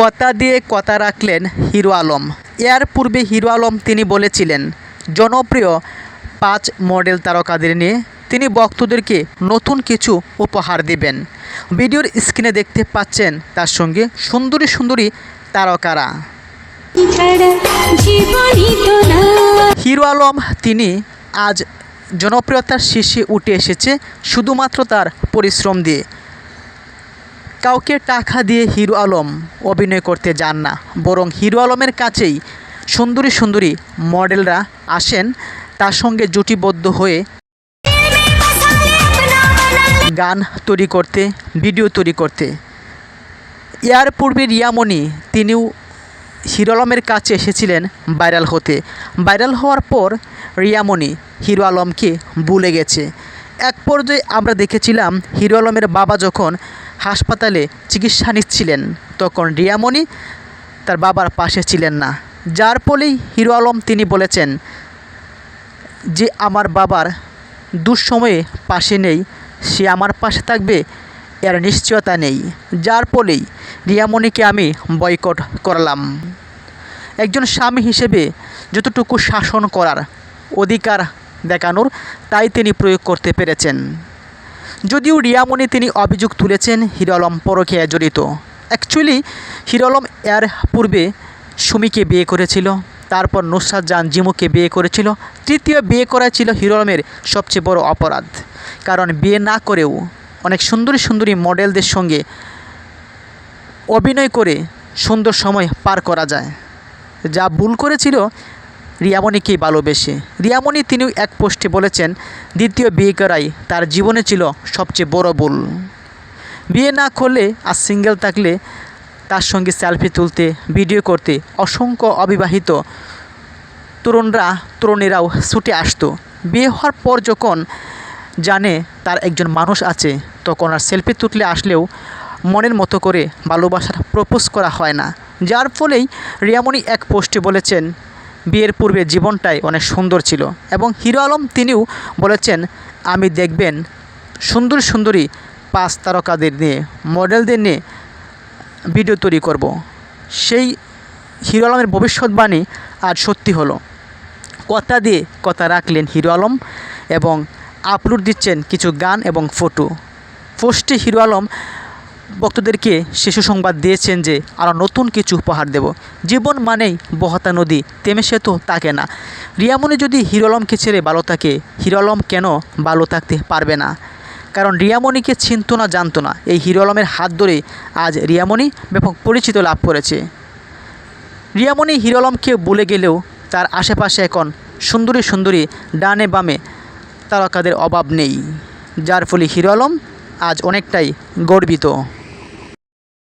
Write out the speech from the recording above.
কথা দিয়ে কথা রাখলেন হিরো আলম। এর পূর্বে হিরো আলম তিনি বলেছিলেন জনপ্রিয় পাঁচ মডেল তারকাদের নিয়ে তিনি ভক্তদেরকে নতুন কিছু উপহার দিবেন। ভিডিওর স্ক্রিনে দেখতে পাচ্ছেন তার সঙ্গে সুন্দরী সুন্দরী তারকারা। হিরো আলম তিনি আজ জনপ্রিয়তার শীর্ষে উঠে এসেছে শুধুমাত্র তার পরিশ্রম দিয়ে। কাউকে টাকা দিয়ে হিরো আলম অভিনয় করতে যান না, বরং হিরো আলমের কাছেই সুন্দরী সুন্দরী মডেলরা আসেন, তার সঙ্গে জুটিবদ্ধ হয়ে গান তৈরি করতে, ভিডিও তৈরি করতে। এর পূর্বে রিয়ামণি, তিনিও হিরো আলমের কাছে এসেছিলেন ভাইরাল হতে। ভাইরাল হওয়ার পর রিয়ামণি হিরো আলমকে ভুলে গেছে। এক পর্যায়ে আমরা দেখেছিলাম হিরো আলমের বাবা যখন হাসপাতালে চিকিৎসা নিচ্ছিলেন। তখন রিয়ামণি তার বাবার পাশে ছিলেন না। যার ফলেই হিরো আলম তিনি বলেছেন যে, আমার বাবার দুঃসময়ে পাশে নেই, সে আমার পাশে থাকবে, এর নিশ্চয়তা নেই। যার ফলেই রিয়ামণিকে আমি বয়কট করলাম। একজন স্বামী হিসেবে যতটুকু শাসন করার অধিকার দেখানোর, তাই তিনি প্রয়োগ করতে পেরেছেন। যদিও রিয়ামণি তিনি অভিযোগ তুলেছেন হিরো আলম পরকীয়া জড়িত। অ্যাকচুয়ালি হিরো আলম এর পূর্বে সুমিকে বিয়ে করেছিল, তারপর নুসরাত জান জিমুকে বিয়ে করেছিল, তৃতীয় বিয়ে করা ছিল হিরো আলমের সবচেয়ে বড় অপরাধ। কারণ বিয়ে না করেও অনেক সুন্দরী সুন্দরী মডেলদের সঙ্গে অভিনয় করে সুন্দর সময় পার করা যায়। যা ভুল করেছিল রিয়ামণিকে ভালোবেসে? রিয়ামণি তিনিও এক পোস্টে বলেছেন, দ্বিতীয় বিয়ে করাই তার জীবনে ছিল সবচেয়ে বড় ভুল। বিয়ে না করলে আর সিঙ্গেল থাকলে তার সঙ্গে সেলফি তুলতে, ভিডিও করতে অসংখ্য অবিবাহিত তরুণরা, তরুণীরাও ছুটে আসতো। বিয়ে হওয়ার পর যখন জানে তার একজন মানুষ আছে, তখন আর সেলফি তুললে আসলেও মনের মতো করে ভালোবাসার প্রপোজ করা হয় না। যার ফলেই রিয়ামণি এক পোস্টে বলেছেন বিয়ের পূর্বে জীবনটাই অনেক সুন্দর ছিল এবং হিরো আলম তিনিও বলেছেন, আমি দেখবেন সুন্দর সুন্দরী পাঁচ তারকাদের নিয়ে, মডেলদের নিয়ে ভিডিও তৈরি করব। সেই হিরো আলমের ভবিষ্যৎবাণী আর সত্যি হলো কথা দিয়ে কথা রাখলেন হিরো আলম এবং আপলোড দিচ্ছেন কিছু গান এবং ফটো পোস্টে হিরো আলম ভক্তদেরকে শিশু সংবাদ দিয়েছেন যে আরও নতুন কিছু উপহার দেব। জীবন মানেই বহতা নদী, তেমে সে তো তাকে না। রিয়ামণি যদি হিরোলমকে ছেড়ে ভালো থাকে হিরো আলম কেন ভালো থাকতে পারবে না? কারণ রিয়ামণিকে চিনত না, জানতো না। এই হিরোলমের হাত ধরে আজ রিয়ামণি ব্যাপক পরিচিত লাভ করেছে। রিয়ামণি হিরোলমকে বলে গেলেও তার আশেপাশে এখন সুন্দরী সুন্দরী ডানে বামে তারকাদের অভাব নেই, যার ফলে হিরো আলম আজ অনেকটাই গর্বিত।